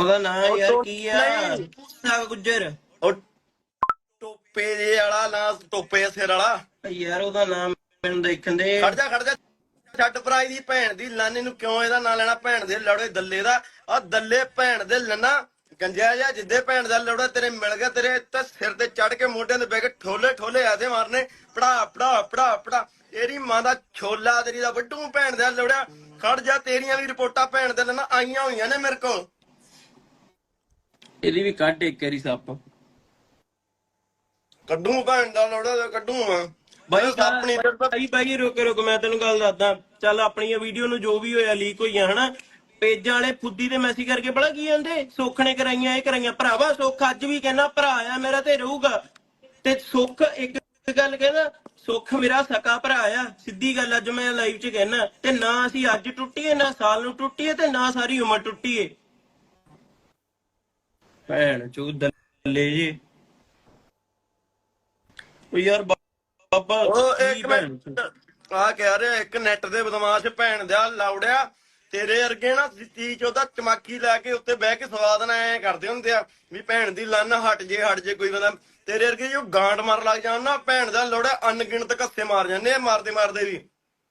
ਉਹਦਾ ਨਾਂ ਯਾਰ ਕੀ ਆ? ਨਹੀਂ। ਸਾਗ ਗੁੱਜਰ। ਉਹ ਟੋਪੇ ਜੇ ਵਾਲਾ ਨਾ ਟੋਪੇ ਸਿਰ ਵਾਲਾ। ਯਾਰ ਉਹਦਾ ਨਾਮ ਮੈਨੂੰ ਦੇਖਣ ਦੇ। ਖੜ ਜਾ ਖੜ ਜਾ। ਛੱਡ ਭਰਾਈ ਦੀ ਭੈਣ ਦੀ ਲਾਨੇ ਨੂੰ ਕਿਉਂ ਇਹਦਾ ਨਾਂ ਲੈਣਾ? ਭੈਣ ਦੇ ਲੜੇ ਦੱਲੇ ਦਾ। ਆ ਦੱਲੇ ਭੈਣ ਦੇ ਲੰਨਾ। ਗੰਜਿਆ ਜਾ ਜਿੱਦੇ ਭੈਣ ਦਾ ਲੜਾ ਤੇਰੇ ਮਿਲ ਗਿਆ ਤੇਰੇ ਤੇ ਸਿਰ ਤੇ ਚੜ ਕੇ ਮੋਢਿਆਂ ਤੇ ਬਹਿ ਕੇ ਠੋਲੇ ਠੋਲੇ ਆਦੇ ਮਾਰਨੇ। ਪੜਾ ਪੜਾ ਪੜਾ ਪੜਾ। ਤੇਰੀ ਮਾਂ ਦਾ ਛੋਲਾ ਤੇਰੀ ਦਾ ਵੱਡੂ ਭੈਣ ਦਾ ਲੜਾ ਖੜ ਜਾ ਤੇਰੀਆਂ ਵੀ ਰਿਪੋਰਟਾਂ ਭੈਣ ਦੇ ਲੰਨਾ ਆਈਆਂ ਹੋਈਆਂ ਨੇ ਮੇਰੇ ਕੋਲ। ਇਹਦੀ ਵੀ ਕੱਢ ਇੱਕ ਵਾਰੀ ਸੱਪ। ਕੱਢੂ ਭੈਣ ਦਾ ਲੜਾ ਕੱਢੂ ਮੈਂ। ਬਾਈ ਆਪਣੀ ਬਾਈ ਬਾਈ ਰੁਕ ਰੁਕ ਮੈਂ ਤੈਨੂੰ ਗੱਲ ਦੱਸਦਾ। ਚੱਲ ਆਪਣੀਆਂ ਵੀਡੀਓ ਨੂੰ ਜੋ ਵੀ ਹੋਇਆ ਲੀਕ ਹੋਈਆਂ ਹਨਾ? ਪੇਜਾਂ ਵਾਲੇ ਫੁੱਦੀ ਤੇ ਮੈਸੇਜ ਕਰਕੇ ਬੜਾ ਕੀ ਜਾਂਦੇ ਸੁੱਖ ਨੇ ਕਰਾਈਆਂ ਇਹ ਕਰਾਈਆਂ। ਭਰਾਵਾ ਸੁੱਖ ਅੱਜ ਵੀ ਕਹਿੰਦਾ ਭਰਾ ਆ ਮੇਰਾ ਤੇ ਰਹੂਗਾ। ਤੇ ਸੁੱਖ ਇੱਕ ਗੱਲ ਕਹਿੰਦਾ ਸੁੱਖ ਮੇਰਾ ਸਕਾ ਭਰਾ ਆ। ਸਿੱਧੀ ਗੱਲ ਅੱਜ ਮੈਂ ਲਾਈਵ 'ਚ ਕਹਿਣਾ ਤੇ ਨਾ ਅਸੀਂ ਅੱਜ ਟੁੱਟੀਏ ਨਾ ਸਾਲ ਨੂੰ ਟੁੱਟੀਏ ਤੇ ਨਾ ਸਾਰੀ ਉਮਰ ਟੁੱਟੀਏ। ਭੈਣ ਚੋ ਦੱਲੇ ਜੀ। ਉਹ ਯਾਰ ਬਾਬਾ ਉਹ ਇੱਕ ਮਿੰਟ। ਆ ਕਹਿ ਰਿਹਾ ਇੱਕ ਨੈਟ ਦੇ ਬਦਮਾਸ਼ ਭੈਣ ਦਾ ਲਾਉੜਿਆ। ਤੇਰੇ ਵਰਗੇ ਨਾ ਚੀਜ਼ ਉਹਦਾ ਚਮਾਕੀ ਲੈ ਕੇ ਉੱਤੇ ਬਹਿ ਕੇ ਸਵਾਦ ਨਾਲ ਐ ਕਰਦੇ ਹੁੰਦੇ ਆ ਵੀ ਭੈਣ ਦੀ ਲੰਨ ਹਟ ਜੇ ਹਟ ਜੇ ਕੋਈ ਬੰਦਾ ਤੇਰੇ ਵਰਗੇ ਜੋ ਗਾਂਟ ਮਾਰ ਲੱਗ ਜਾਣ ਨਾ ਭੈਣ ਦਾ ਲੋੜਾ ਅਣਗਿਣਤ ਕੱਸੇ ਮਾਰ ਜਾਂਦੇ ਆ ਮਾਰਦੇ ਮਾਰਦੇ ਵੀ।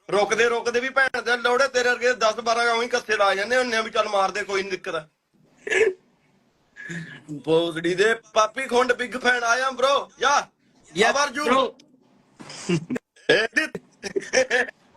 ਰੁਕਦੇ ਰੁਕਦੇ ਵੀ ਭੈਣ ਦਾ ਲੋੜੇ ਤੇਰੇ ਵਰਗੇ 10 12 ਉਹੀ ਕੱਸੇ ਲਾ ਜਾਂਦੇ ਹੁੰਨੇ ਆ ਵੀ ਚੱਲ ਮਾਰਦੇ ਕੋਈ ਨਹੀਂ ਦਿੱਕਤ। ਬੋਸੜੀ ਦੇ ਪਾਪੀ ਖੁੰਡ ਬਿਗ ਫੈਨ ਆਇਆ ਬ్రో ਯਾ ਯਾ ਵਰ ਜੂ। Bro,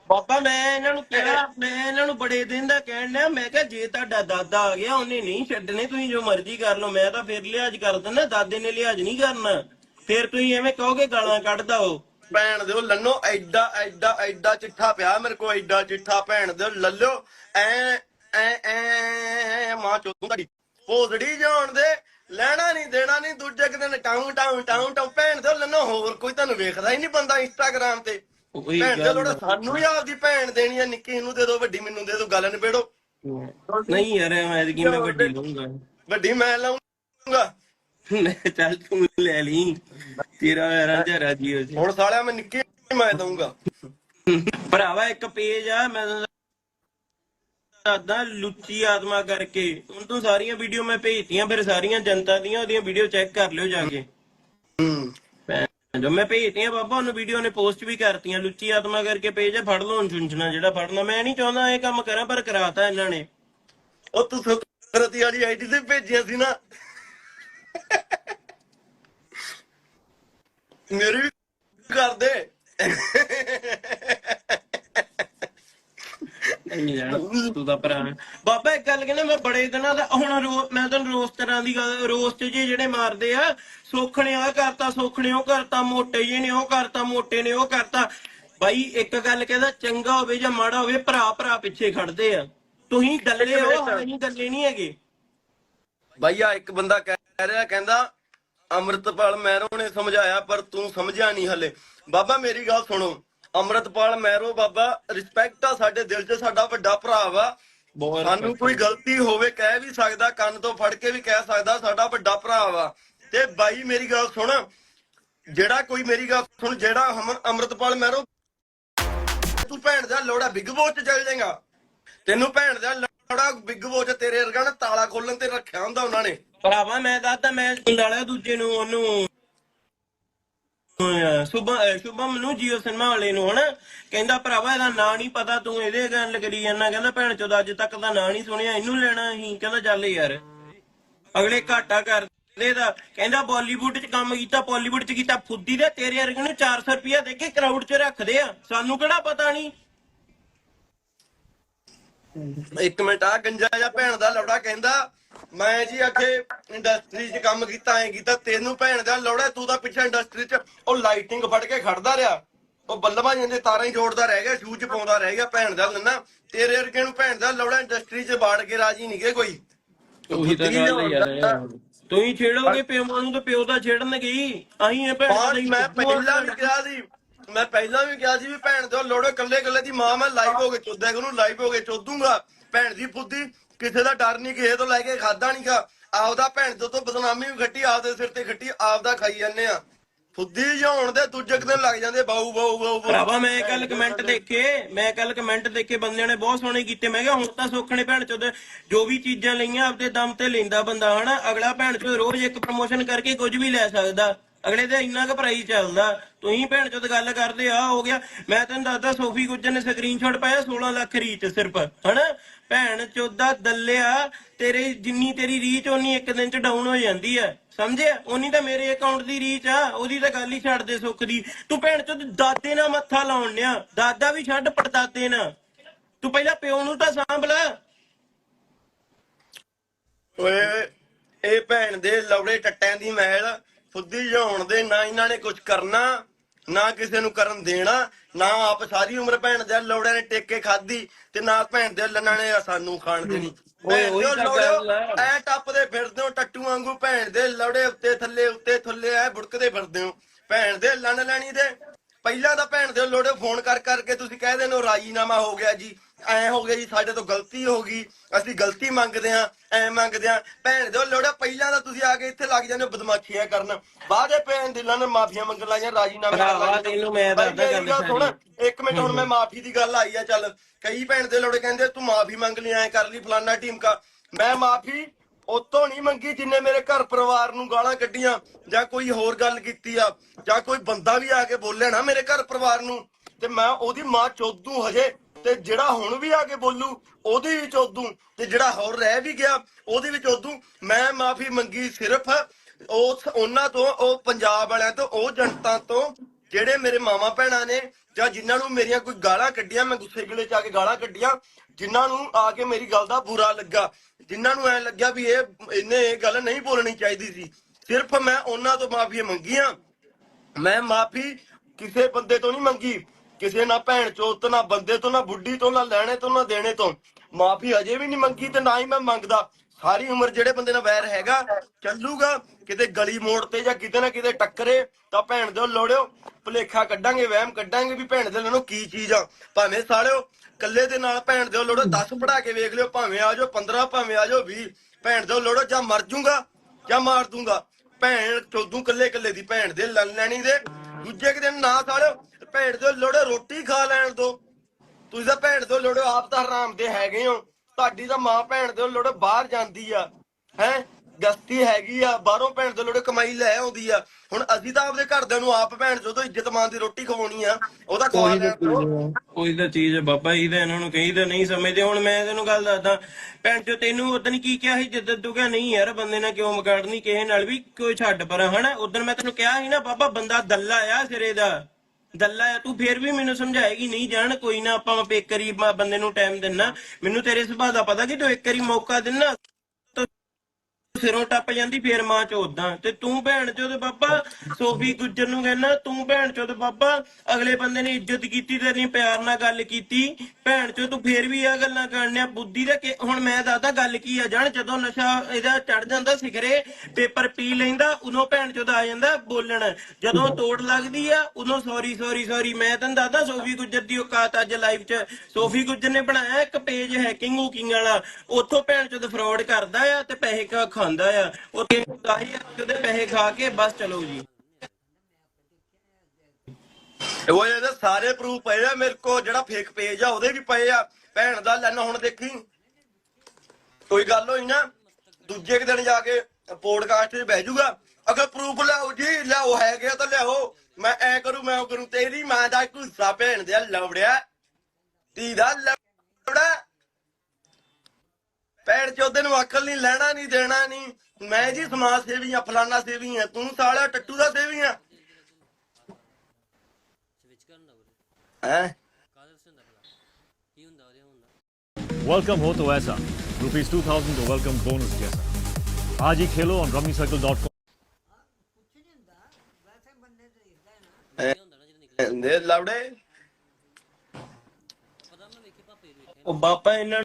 ਬਾਬਾ ਮੈਂ ਇਹਨਾਂ ਨੂੰ ਕਿਹਾ ਮੈਂ ਇਹਨਾਂ ਨੂੰ ਬੜੇ ਦਿਨ ਦਾ ਕਹਿਣ ਡਿਆ ਮੈਂ ਕਿਹਾ ਜੇ ਤੁਹਾਡਾ ਦਾਦਾ ਆ ਗਿਆ ਉਹਨੇ ਨਹੀਂ ਛੱਡਣੇ ਤੁਸੀਂ ਜੋ ਮਰਜ਼ੀ ਕਰ ਲਓ ਮੈਂ ਤਾਂ ਫਿਰ ਲਿਹਾਜ਼ ਕਰ ਦਿੰਦਾ ਦਾਦੇ ਨੇ ਲਿਹਾਜ਼ ਨਹੀਂ ਕਰਨਾ। ਫਿਰ ਤੁਸੀਂ ਐਵੇਂ ਕਹੋਗੇ ਗਾਲਾਂ ਕੱਢਦਾ ਉਹ। ਭੈਣ ਦੇ ਉਹ ਲੰਨੋ ਐਡਾ ਐਡਾ ਐਡਾ ਚਿੱਠਾ ਪਿਆ ਮੇਰੇ ਕੋਲ ਐਡਾ ਚਿੱਠਾ ਭੈਣ ਦੇ ਉਹ ਲੱਲੋ ਐ ਐ ਐ ਮਾਂ ਚੋਦੂ ਤੁਹਾਡੀ ਭੋਸੜੀ ਜਾਣ ਦੇ ਲੈਣਾ ਨਹੀਂ ਦੇਣਾ ਨਹੀਂ ਦੂਜੇ ਕਿਤੇ ਨੇ ਟਾਉਂ ਟਾਉਂ ਟਾਉਂ ਟਾਉਂ ਭੈਣ ਦੇ ਲੰਨੋ ਹੋਰ ਕੋਈ ਤੁਹਾਨੂੰ ਵੇਖਦਾ ਹੀ ਨਹੀਂ ਬੰਦਾ ਇੰਸਟਾਗ੍ਰਾਮ ਤੇ। ਭੈਣ ਦੇ ਲੋੜਾ ਸਾਨੂੰ ਹੀ ਆਪਦੀ ਭੈਣ ਦੇਣੀ ਆ ਨਿੱਕੀ ਨੂੰ ਦੇ ਦੋ ਵੱਡੀ ਮੈਨੂੰ ਦੇ ਦੋ ਗੱਲ ਨਿਬੇੜੋ। ਨਹੀਂ ਯਾਰ ਐਤਕੀ ਮੈਂ ਵੱਡੀ ਲਊਂਗਾ। ਵੱਡੀ ਮੈਂ ਲਾਉਂਗਾ ਮੈਂ ਚੱਲ ਤੂੰ ਲੈ ਲਈ। ਤੇਰਾ ਰਾਂਝਾ ਰਾਜੀ ਹੋ ਜੀ। ਹੁਣ ਸਾਲਿਆ ਮੈਂ ਨਿੱਕੀ ਮੈਂ ਦਊਂਗਾ। ਭਰਾਵਾ ਇੱਕ ਪੇਜ ਆ ਮੈਂ ਦਾਦਾ ਲੁੱਚੀ ਆਤਮਾ ਕਰਕੇ। ਹੁਣ ਤੂੰ ਸਾਰੀਆਂ ਵੀਡੀਓ ਮੈਂ ਭੇਜਤੀਆਂ, ਫਿਰ ਸਾਰੀਆਂ ਜਨਤਾ ਦੀਆਂ ਉਹਦੀਆਂ ਵੀਡੀਓ ਚੈੱਕ ਕਰ ਲਿਓ ਜਾ ਕੇ। ਹੂੰ ਜੋ, ਮੈਂ ਭੇਜਤੀਆਂ ਬਾਬਾ, ਉਹਨੂੰ ਵੀਡੀਓ ਨੇ ਪੋਸਟ ਵੀ ਕਰਤੀਆਂ। ਲੁੱਚੀ ਆਤਮਾ ਕਰਕੇ ਪੇਜ ਆ, ਫੜ ਲਓ ਹੁਣ ਚੁੰਚਣਾ ਜਿਹੜਾ ਫੜਨਾ। ਮੈਂ ਨਹੀਂ ਚਾਹੁੰਦਾ ਇਹ ਕੰਮ ਕਰਾਂ, ਪਰ ਕਰਾਤਾ ਇਹਨਾਂ ਨੇ। ਉਹ ਤੂੰ ਸੁਕਰਤੀ ਵਾਲੀ ਆਈਡੀ ਤੇ ਭੇਜਿਆ ਸੀ ਨਾ। ਮੇਰੇ ਵੀ ਕਰ ਨਹੀਂ ਜਾਣਾ ਤੂੰ ਤਾਂ ਭਰਾ ਹੈ। ਬਾਬਾ ਇੱਕ ਗੱਲ ਕਹਿੰਦਾ ਮੈਂ ਬੜੇ ਦਿਨਾਂ ਦਾ ਹੁਣ ਰੋ- ਮੈਂ ਤੁਹਾਨੂੰ ਰੋਜ਼ ਤਰ੍ਹਾਂ ਦੀ ਗੱਲ ਚ ਜੇ ਜਿਹੜੇ ਮਾਰਦੇ ਆ ਸੁੱਖ ਨੇ ਆ ਕਰਤਾ ਸੁੱਖ ਨੇ ਉਹ ਕਰਤਾ ਮੋਟੇ ਜੀ ਨੇ ਉਹ ਕਰਤਾ ਮੋਟੇ ਨੇ ਉਹ ਕਰਤਾ। ਬਾਈ ਇੱਕ ਗੱਲ ਕਹਿੰਦਾ ਚੰਗਾ ਹੋਵੇ ਜਾਂ ਮਾੜਾ ਹੋਵੇ ਭਰਾ ਭਰਾ ਪਿੱਛੇ ਖੜਦੇ ਆ। ਤੁਸੀਂ ਗੱਲੇ ਹੋ ਅਸੀਂ ਗੱਲੇ ਨਹੀਂ ਹੈਗੇ। ਭਈਆ ਇੱਕ ਬੰਦਾ ਕਹਿ ਰਿਹਾ ਕਹਿੰਦਾ ਅੰਮ੍ਰਿਤਪਾਲ ਮੈਰੋ ਨੇ ਸਮਝਾਇਆ ਪਰ ਤੂੰ ਸਮਝਿਆ ਨਹੀਂ ਹਲੇ। ਬਾਬਾ ਮੇਰੀ ਗੱਲ ਸੁਣੋ। ਅੰਮ੍ਰਿਤਪਾਲ ਮੈਰੋ ਬਾਬਾ ਰਿਸਪੈਕਟ ਆ ਸਾਡੇ ਦਿਲ 'ਚ ਸਾਡਾ ਵੱਡਾ ਭਰਾ ਵਾ। ਸਾਨੂੰ ਕੋਈ ਗਲਤੀ ਹੋਵੇ ਕਹਿ ਵੀ ਸਕਦਾ ਕੰਨ ਤੋਂ ਫੜ ਕੇ ਵੀ ਕਹਿ ਸਕਦਾ ਸਾਡਾ ਵੱਡਾ ਭਰਾ ਵਾ। ਤੇ ਬਾਈ ਮੇਰੀ ਗੱਲ ਸੁਣ। ਜਿਹੜਾ ਕੋਈ ਮੇਰੀ ਗੱਲ ਸੁਣ ਜਿਹੜਾ ਅੰਮ੍ਰਿਤਪਾਲ ਮੈਰੋ ਤੂੰ ਭੈਣ ਦਾ ਲੋੜਾ ਬਿੱਗ ਬੋਸ ਚ ਚੱਲ ਜਾਏਗਾ। ਤੈਨੂੰ ਭੈਣ ਦਾ ਲੋੜਾ ਬਿੱਗ ਬੋਸ ਚ ਤੇਰੇ ਵਰਗਾ ਨਾ ਤਾਲਾ ਖੋਲਣ ਤੇ ਰੱਖਿਆ ਹੁੰਦਾ ਉਹਨਾਂ ਨੇ। ਭਰਾਵਾ ਮੈਂ ਦੱਸਦਾ ਮੈਂ ਵਾਲਿਆ ਦੂਜੇ ਨੂੰ ਉਹਨੂੰ ਸੁਭਮ ਨੂੰ ਜੀਓ ਸਿਨੇਮਾ ਵਾਲੇ ਨੂੰ, ਹਨਾ? ਕਹਿੰਦਾ, ਭਰਾਵਾ, ਇਹਦਾ ਨਾਂ ਨਹੀਂ ਪਤਾ, ਤੂੰ ਇਹਦੇ ਗੱਲ ਕਰੀ ਜਾਂਦਾ। ਕਹਿੰਦਾ, ਭੈਣ ਚੋਦ, ਅੱਜ ਤੱਕ ਦਾ ਨਾਂ ਨਹੀਂ ਸੁਣਿਆ, ਇਹਨੂੰ ਲੈਣਾ ਅਸੀਂ ਕਹਿੰਦਾ, ਚੱਲ ਯਾਰ, ਅਗਲੇ ਘਾਟਾ ਕਰਦੇ ਦਾ ਕਹਿੰਦਾ, ਬਾਲੀਵੁੱਡ 'ਚ ਕੰਮ ਕੀਤਾ, ਬਾਲੀਵੁੱਡ 'ਚ ਕੀਤਾ, ਫੁੱਦੀ ਦੇ ਤੇਰੇ ਵਰਗੇ ਨੂੰ 400 ਰੁਪਇਆ ਦੇ ਕੇ ਕਰਾਊਡ 'ਚ ਰੱਖਦੇ ਆ। ਸਾਨੂੰ ਕਿਹੜਾ ਪਤਾ ਨਹੀਂ? ਇੱਕ ਮਿੰਟ ਆ ਗੰਜਾ ਜਾਂ ਭੈਣ ਦਾ ਲੌੜਾ ਕਹਿੰਦਾ ਮੈਂ ਜੀ ਅੱਗੇ ਇੰਡਸਟਰੀ 'ਚ ਕੰਮ ਕੀਤਾ ਐ ਕੀਤਾ ਤੈਨੂੰ ਭੈਣ ਦਾ ਲੌੜਾ ਤੂੰ ਤਾਂ ਪਿੱਛੇ ਇੰਡਸਟਰੀ 'ਚ ਉਹ ਲਾਈਟਿੰਗ ਫੜ ਕੇ ਖੜਦਾ ਰਿਹਾ। ਉਹ ਬੱਲਬਾਂ ਜਿੰਦੇ ਤਾਰਾਂ ਹੀ ਜੋੜਦਾ ਰਹਿ ਗਿਆ ਸ਼ੂ 'ਚ ਪਾਉਂਦਾ ਰਹਿ ਗਿਆ ਭੈਣ ਦਾ ਲੰਨਾ ਤੇਰੇ ਵਰਗੇ ਨੂੰ ਭੈਣ ਦਾ ਲੌੜਾ ਇੰਡਸਟਰੀ 'ਚ ਬਾੜ ਕੇ ਰਾਜੀ ਨਹੀਂ ਗੇ ਕੋਈ। ਉਹੀ ਤਾਂ ਗੱਲ ਯਾਰ। ਤੁਸੀਂ ਛੇੜੋਗੇ ਪਿਓ ਨੂੰ ਤੇ ਪਿਓ ਦਾ ਛੇੜਨਗੇ ਹੀ ਅਸੀਂ ਇਹ ਭੈਣ ਦਾ ਮੈਂ ਪਹਿਲਾਂ ਵੀ ਕਿਹਾ ਸੀ ਮੈਂ ਪਹਿਲਾਂ ਵੀ ਕਿਹਾ ਸੀ ਵੀ ਭੈਣ ਦੇ ਲੋੜੇ ਕੱਲੇ ਕੱਲੇ ਦੀ ਮਾਂ ਮੈਂ ਲਾਈਵ ਹੋ ਕੇ ਚੋਦਿਆ ਕਰੂੰ ਲਾਈਵ ਹੋ ਕੇ ਚੋਦੂੰਗਾ। ਭੈਣ ਦੀ ਫੁੱਦੀ ਕਿਸੇ ਦਾ ਡਰ ਨਹੀਂ, ਕਿਸੇ ਤੋਂ ਲੈ ਕੇ ਖਾਦਾ ਨਹੀਂਗਾ ਆਪਦਾ ਭੈਣ ਤੋਂ ਤੋਂ ਬਦਨਾਮੀ ਵੀ ਖੱਟੀ, ਆਪਦੇ ਸਿਰ ਤੇ ਖੱਟੀ, ਆਪਦਾ ਖਾਈ ਜਾਂਦੇ ਆ। ਫੁੱਦੀ ਜਾਉਣ ਦੇ ਦੂਜੇ ਦਿਨ ਲੱਗ ਜਾਂਦੇ ਬਾਊ ਬਾਊ ਬਾਊ ਭਰਾਵਾ, ਮੈਂ ਕੱਲ ਕਮੈਂਟ ਦੇਖੇ, ਮੈਂ ਕੱਲ ਕਮੈਂਟ ਦੇਖੇ, ਬੰਦਿਆਂ ਨੇ ਬਹੁਤ ਸੋਹਣੇ ਕੀਤੇ। ਮੈਂ ਕਿਹਾ, ਹੁਣ ਤਾਂ ਸੁੱਖਣੇ ਭੈਣ ਚੋਦ, ਜੋ ਵੀ ਚੀਜ਼ਾਂ ਲਈਆਂ, ਆਪਦੇ ਦਮ ਤੇ ਲੈਂਦਾ ਬੰਦਾ, ਹਨਾ? ਅਗਲਾ ਭੈਣ ਚੋਦ ਰੋਜ਼ ਇੱਕ ਪ੍ਰਮੋਸ਼ਨ ਕਰਕੇ ਕੁਝ ਵੀ ਲੈ ਸਕਦਾ। ਅਗਲੇ ਦਾ ਇੰਨਾ ਕੁ ਪ੍ਰਾਈਸ ਚੱਲਦਾ। ਤੁਸੀਂ ਭੈਣ ਚੋਦ ਗੱਲ ਕਰਦੇ ਆ ਹੋ ਗਿਆ। ਮੈਂ ਤੈਨੂੰ ਦੱਸਦਾ, ਸੋਫੀ ਗੁੱਜਰ ਨੇ ਸਕਰੀਨਸ਼ਾਟ ਪਾਇਆ 16 ਲੱਖ ਰੀਚ ਸਿਰਫ, ਹਨਾ? ਭੈਣ ਚੋਦਾ ਦੱਲਿਆ, ਤੇਰੇ ਜਿੰਨੀ ਤੇਰੀ ਰੀਚ ਓਨੀ ਇੱਕ ਦਿਨ ਚ ਡਾਊਨ ਹੋ ਜਾਂਦੀ ਆ। ਸਮਝਿਆ? ਉਨੀ ਤਾਂ ਮੇਰੇ ਅਕਾਊਂਟ ਦੀ ਰੀਚ ਆ, ਉਹਦੀ ਤਾਂ ਗੱਲ ਹੀ ਛੱਡ ਦੇ ਸੁੱਖ ਦੀ। ਤੂੰ ਭੈਣ ਚੋਦ ਦਾਦੇ ਨਾਲ ਮੱਥਾ ਲਾਉਣ ਡਿਆ। ਦਾਦਾ ਵੀ ਛੱਡ ਪੜਦਾਦੇ ਨਾਲ। ਤੂੰ ਪਹਿਲਾਂ ਪਿਓ ਨੂੰ ਤਾਂ ਸਾਂਭ ਲੈ। ਓਏ, ਇਹ ਭੈਣ ਦੇ ਲੌੜੇ ਟੱਟਿਆਂ ਦੀ ਮਹਿਲ ਫੁੱਦੀ ਜਾਉਣ ਦੇ ਨਾ ਇਹਨਾਂ ਨੇ ਕੁਝ ਕਰਨਾ ਨਾ ਕਿਸੇ ਨੂੰ ਕਰਨ ਦੇਣਾ ਨਾ ਆਪ ਸਾਰੀ ਉਮਰ ਭੈਣ ਦੇ ਲੌੜਿਆਂ ਨੇ ਟੇਕੇ ਖਾਦੀ ਤੇ ਨਾ ਭੈਣ ਦੇ ਲੰਨਾਂ ਨੇ ਸਾਨੂੰ ਖਾਣ ਦੇਣੀ। ਓਏ, ਆ। ਐ ਟੱਪਦੇ ਫਿਰਦੇ ਹੋ ਟੱਟੂ ਵਾਂਗੂ ਭੈਣ ਦੇ ਲੌੜੇ ਉੱਤੇ ਥੱਲੇ ਉੱਤੇ ਥੱਲੇ ਐ ਬੁੜਕਦੇ ਫਿਰਦੇ ਹੋ। ਭੈਣ ਦੇ ਲੰਨ ਲੈਣੀ ਦੇ। ਪਹਿਲਾਂ ਤਾਂ ਭੈਣ ਦੇ ਲੋੜੇ ਫੋਨ ਕਰ ਕਰਕੇ ਤੁਸੀਂ ਕਹਿ ਦੇਨੋ ਰਾਜੀਨਾਮਾ ਹੋ ਗਿਆ ਜੀ। ਐ ਹੋ ਗਿਆ ਜੀ ਸਾਡੇ ਤੋਂ ਗਲਤੀ ਹੋ ਗਈ। ਅਸੀਂ ਗਲਤੀ ਮੰਗਦੇ ਆ ਐ ਮੰਗਦੇ ਆ ਭੈਣ ਦੇ ਲੋੜਾ ਪਹਿਲਾਂ ਤਾਂ ਤੁਸੀਂ ਆ ਕੇ ਇੱਥੇ ਲੱਗ ਜਾਂਦੇ ਹੋ ਬਦਮਾਸ਼ੀਆਂ ਕਰਨ। ਬਾਅਦੇ ਭੈਣ ਦੇ ਲੰਨ ਮਾਫੀਆਂ ਮੰਗਣ ਲਾਈਆਂ ਰਾਜੀਨਾਮੇ ਜਾਂਦੇ। ਤੈਨੂੰ ਮੈਂ ਦੱਸਦਾ ਗੱਲ ਸੁਣ। ਇੱਕ ਮਿੰਟ ਹੁਣ ਮੈਂ ਮਾਫੀ ਦੀ ਗੱਲ ਆਈ ਆ ਚੱਲ। ਕਈ ਭੈਣ ਦੇ ਲੋੜੇ ਕਹਿੰਦੇ ਤੂੰ ਮਾਫੀ ਮੰਗ ਲਈ ਐ ਕਰ ਲਈ ਫਲਾਨਾ ਟੀਮ ਕਾ। ਮੈਂ ਮਾਫੀ ਉਤੋਂ ਨਹੀਂ ਮੰਗੀ ਜਿੰਨੇ ਮੇਰੇ ਘਰ ਪਰਿਵਾਰ ਨੂੰ ਗਾਲਾਂ ਕੱਢੀਆਂ ਜਾਂ ਕੋਈ ਹੋਰ ਗੱਲ ਕੀਤੀ ਆ ਜਾਂ ਕੋਈ ਬੰਦਾ ਵੀ ਆ ਕੇ ਬੋਲੇ ਨਾ ਮੇਰੇ ਘਰ ਪਰਿਵਾਰ ਨੂੰ ਤੇ ਮੈਂ ਉਹਦੀ ਮਾਂ ਚੋਦੂ ਹਜੇ ਤੇ ਜਿਹੜਾ ਹੁਣ ਵੀ ਆ ਕੇ ਬੋਲੂ, ਉਹਦੇ ਵਿੱਚ ਉਦੋਂ ਤੇ ਜਿਹੜਾ ਹੋਰ ਰਹਿ ਵੀ ਗਿਆ, ਉਹਦੇ ਵਿੱਚ ਉਦੋਂ ਮੈਂ ਮਾਫੀ ਮੰਗੀ ਸਿਰਫ ਉਸ, ਉਹਨਾਂ ਤੋਂ, ਉਹ ਪੰਜਾਬ ਵਾਲਿਆਂ ਤੋਂ, ਉਹ ਜਨਤਾ ਤੋਂ, ਜਿਹੜੇ ਮੇਰੇ ਮਾਮਾ ਭੈਣਾਂ ਨੇ, ਜਾਂ ਜਿਨ੍ਹਾਂ ਨੂੰ ਮੇਰੀਆਂ ਕੋਈ ਗਾਲਾਂ ਕੱਢੀਆਂ, ਮੈਂ ਗੁੱਸੇ ਗਿਲੇ ਚ ਆ ਕੇ ਗਾਲਾਂ ਕੱਢੀਆਂ, ਜਿਨ੍ਹਾਂ ਨੂੰ ਆ ਕੇ ਮੇਰੀ ਗੱਲ ਦਾ ਬੁਰਾ ਲੱਗਾ। ਜਿਨ੍ਹਾਂ ਨੂੰ ਐ ਲੱਗਿਆ ਵੀ ਇਹ, ਇਹਨੇ ਇਹ ਗੱਲ ਨਹੀਂ ਬੋਲਣੀ ਚਾਹੀਦੀ ਸੀ। ਸਿਰਫ ਮੈਂ ਉਹਨਾਂ ਤੋਂ ਮਾਫੀ ਮੰਗੀਆਂ। ਮੈਂ ਮਾਫੀ ਕਿਸੇ ਬੰਦੇ ਤੋਂ ਨਹੀਂ ਮੰਗੀ। ਕਿਸੇ ਨਾ ਭੈਣ ਚੋਦ ਤੋਂ ਨਾ ਬੰਦੇ ਤੋਂ ਨਾ ਬੁੱਢੀ ਤੋਂ ਨਾ ਲੈਣੇ ਤੋਂ ਨਾ ਦੇਣੇ ਤੋਂ ਮਾਫੀ ਅਜੇ ਵੀ ਨਹੀਂ ਮੰਗੀ ਤੇ ਨਾ ਹੀ ਮੈਂ ਮੰਗਦਾ। ਸਾਰੀ ਉਮਰ ਜਿਹੜੇ ਬੰਦੇ ਨਾਲ ਵੈਰ ਹੈਗਾ, ਚੱਲੂਗਾ, ਕਿਤੇ ਗਲੀ ਮੋੜ ਤੇ ਜਾਂ ਕਿਤੇ ਨਾ ਕਿਤੇ ਟੱਕਰੇ, ਤਾਂ ਭੈਣ ਦੇ ਲੋੜਿਓ। ਭੁਲੇਖਾ ਕੱਢਾਂਗੇ, ਵਹਿਮ ਕੱਢਾਂਗੇ ਵੀ ਭੈਣ ਦੇ ਨੂੰ ਕੀ ਚੀਜ਼ ਆ। ਭਾਵੇਂ ਸਾਲਿਓ ਕੱਲੇ ਦੇ ਨਾਲ ਭੈਣ ਦੇ ਲੋੜੋ 10 ਪੜਾ ਕੇ ਵੇਖ ਲਿਓ, ਭਾਵੇਂ ਆ ਜਾਓ 15 ਭਾਵੇਂ ਆ ਜਾਓ 20 ਭੈਣ ਦੇ ਲੋੜੋ ਜਾਂ ਮਰ ਜੂਗਾ, ਜਾਂ ਮਾਰ ਦੂੰਗਾ। ਭੈਣ ਚੋਦੂ ਕੱਲੇ ਕੱਲੇ ਦੀ ਭੈਣ ਦੇ ਲੰਨ ਲੈਣੀ ਦੇ। ਦੂਜੇ ਕੁ ਦਿਨ ਨਾ ਸਾਲਿਓ ਭੈਣ ਦੇ ਲੋੜੇ ਰੋਟੀ ਖਾ ਲੈਣ ਦੋ। ਤੁਸੀਂ ਤਾਂ ਭੈਣ ਦੇ ਲੋੜੇ ਆਪ ਤਾਂ ਹਰਾਮ ਦੇ ਹੈਗੇ ਹੋ। ਤੁਹਾਡੀ ਤਾਂ ਮਾਂ ਭੈਣ ਦੇ ਲੋੜੇ ਬਾਹਰ ਜਾਂਦੀ ਆ। ਹੈ? ਗਸਤੀ ਹੈਗੀ ਆ ਬਾਹਰੋਂ ਭੈਣ ਦੇ ਲੋੜੇ ਕਮਾਈ ਲੈ ਆਉਂਦੀ ਆ। ਹੁਣ ਅਸੀਂ ਤਾਂ ਆਪਦੇ ਘਰਦਿਆਂ ਨੂੰ ਆਪ ਭੈਣ ਜਦੋਂ ਇੱਜ਼ਤ ਮਾਨ ਦੀ ਰੋਟੀ ਖਵਾਉਣੀ ਆ। ਉਹਦਾ ਕੋਈ ਦਿਓ। ਕੋਈ ਤਾਂ ਚੀਜ਼ ਹੈ ਬਾਬਾ ਇਹਦਾ ਇਹਨਾਂ ਨੂੰ ਕਹੀ ਤਾਂ ਨਹੀਂ ਸਮਝਦੇ। ਹੁਣ ਮੈਂ ਤੈਨੂੰ ਗੱਲ ਦੱਸਦਾ ਭੈਣ ਚੋ ਤੈਨੂੰ ਉਦੋਂ ਕੀ ਕਿਹਾ ਸੀ? ਜਦੋਂ ਤੂੰ ਕਿਹਾ ਨਹੀਂ ਯਾਰ ਬੰਦੇ ਨਾਲ ਕਿਉਂ ਮਗੜਨੀ ਕਿਸੇ ਨਾਲ ਵੀ ਕੋਈ ਛੱਡ ਪਰ ਹਨਾ? ਉਦੋਂ ਮੈਂ ਤੈਨੂੰ ਕਿਹਾ ਸੀ ਨਾ ਬਾਬਾ ਬੰਦਾ ਦੱਲਾ ਆ ਸਿਰੇ ਦਾ। ਦੱਲਾ ਆ ਤੂੰ ਫੇਰ ਵੀ ਮੈਨੂੰ ਸਮਝਾਏਗੀ, ਨਹੀਂ ਜਾਣ, ਕੋਈ ਨਾ, ਆਪਾਂ ਇੱਕ ਵਾਰੀ ਬੰਦੇ ਨੂੰ ਟਾਈਮ ਦਿੰਨਾ। ਮੈਨੂੰ ਤੇਰੇ ਸੁਭਾਅ ਦਾ ਪਤਾ ਕਿ ਤੂੰ ਇੱਕ ਵਾਰੀ ਮੌਕਾ ਦਿੰਨਾ। ਸਿਰੋਂ ਟੱਪ ਜਾਂਦੀ, ਫੇਰ ਮਾਂ ਚ ਉਦਾਂ ਤੇ ਤੂੰ ਭੈਣ ਚੋਦ ਬਾਬਾ, ਸੋਫੀ ਗੁੱਜਰ ਨੂੰ ਕਹਿੰਦਾ, ਤੂੰ ਭੈਣ ਚੋਦ ਬਾਬਾ, ਅਗਲੇ ਬੰਦੇ ਨੇ ਇੱਜ਼ਤ ਕੀਤੀ ਤੇ ਨਹੀਂ ਪਿਆਰ ਨਾਲ ਗੱਲ ਕੀਤੀ। ਭੈਣ ਚੋ ਤੂੰ ਫੇਰ ਵੀ ਆ ਗੱਲਾਂ ਕਰਨਿਆ, ਬੁੱਧੀ ਦਾ ਹੁਣ ਮੈਂ ਦੱਸਦਾ ਗੱਲ ਕੀ ਆ, ਜਾਣ ਜਦੋਂ ਨਸ਼ਾ ਇਹਦਾ ਚੜ ਜਾਂਦਾ ਸਿਗਰੇ ਪੇਪਰ ਪੀ ਲੈਂਦਾ, ਉਦੋਂ ਭੈਣ ਚੋਦ ਆ ਜਾਂਦਾ ਬੋਲਣ। ਜਦੋਂ ਤੋੜ ਲੱਗਦੀ ਆ, ਉਦੋਂ ਸੌਰੀ ਸੌਰੀ ਸੌਰੀ ਮੈਂ ਤੈਨੂੰ ਦੱਸਦਾ, ਸੋਫੀ ਗੁੱਜਰ ਦੀ ਔਕਾਤ ਅੱਜ ਲਾਈਵ 'ਚ। ਸੋਫੀ ਗੁੱਜਰ ਨੇ ਬਣਾਇਆ ਇੱਕ ਪੇਜ ਹੈਕਿੰਗ ਹੁਕਿੰਗ ਵਾਲਾ। ਉੱਥੋਂ ਭੈਣ ਚੋਦ ਫਰਾਡ ਕਰਦਾ ਆ ਤੇ ਪੈਸੇ ਖਾ ਖਾਂਦਾ ਆ ਉੱਥੇ 10000 ਉਹਦੇ ਪੈਸੇ ਖਾ ਕੇ ਬਸ ਚਲੋ ਜੀ। ਉਹ ਇਹਦੇ ਸਾਰੇ ਪ੍ਰੂਫ ਪਏ ਆ, ਮੇਰੇ ਕੋਲ ਜਿਹੜਾ ਫੇਕ ਪੇਜ ਆ, ਉਹਦੇ ਵੀ ਪਏ ਆ। ਭੈਣ ਦਾ ਲੈਣ ਹੁਣ ਦੇਖੀ। ਕੋਈ ਗੱਲ ਹੋਈ ਨਾ, ਦੂਜੇ ਕੁ ਦਿਨ ਜਾ ਕੇ ਪੋਡਕਾਸਟ 'ਚ ਬਹਿ ਜਾਊਗਾ ਅਗਰ ਪ੍ਰੂਫ ਲਿਆਓ ਜੀ, ਲਿਆਓ, ਹੈਗੇ ਆ ਤਾਂ ਲਿਆਓ। ਮੈਂ ਐ ਕਰੂ, ਮੈਂ ਉਹ ਕਰੂੰ, ਤੇਰੀ ਮਾਂ ਦਾ ਗੁੱਸਾ ਭੈਣ ਦੇ ਲਵੜਿਆ ਤੀ ਦਾ ਭੈਣ ਚੋਦੇ ਨੂੰ ਅਕਲ ਨਹੀਂ ਲੈਣਾ ਨਹੀਂ ਦੇਣਾ ਨਹੀਂ ਮੈਂ ਜੀ ਸਮਾਜ ਸੇਵੀ ਆ ਫਲਾਨਾ ਸੇਵੀ ਆ ਤੂੰ ਸਾਲਾ ਟੱਟੂ ਦਾ ਸੇਵੀ ਆ ਸਵਿਚ ਕਰਨ ਦਾ ਵੀਰੇ ਹੈ ਕਾਹਦੇ ਵਾਸਤੇ ਹੁੰਦਾ ਭਲਾ ਕੀ ਹੁੰਦਾ ਉਹਦੇ ਹੁੰਦਾ वेलकम हो तो ऐसा रुपीज टू थाउजेंड का वेलकम बोनस जैसा आज ही खेलो on rummy circle dot com ਇਹ ਹੁੰਦਾ ਨਾ ਜਿਹੜਾ ਨਿਕਲਿਆ ਦੇ ਲਵੜੇ ਪਤਾ ਮੈਂ ਵੇਖੇ ਪਾਪੇ ਦੇ ਵੇਖੇ ਉਹ ਬਾਪਾ ਇਹਨਾਂ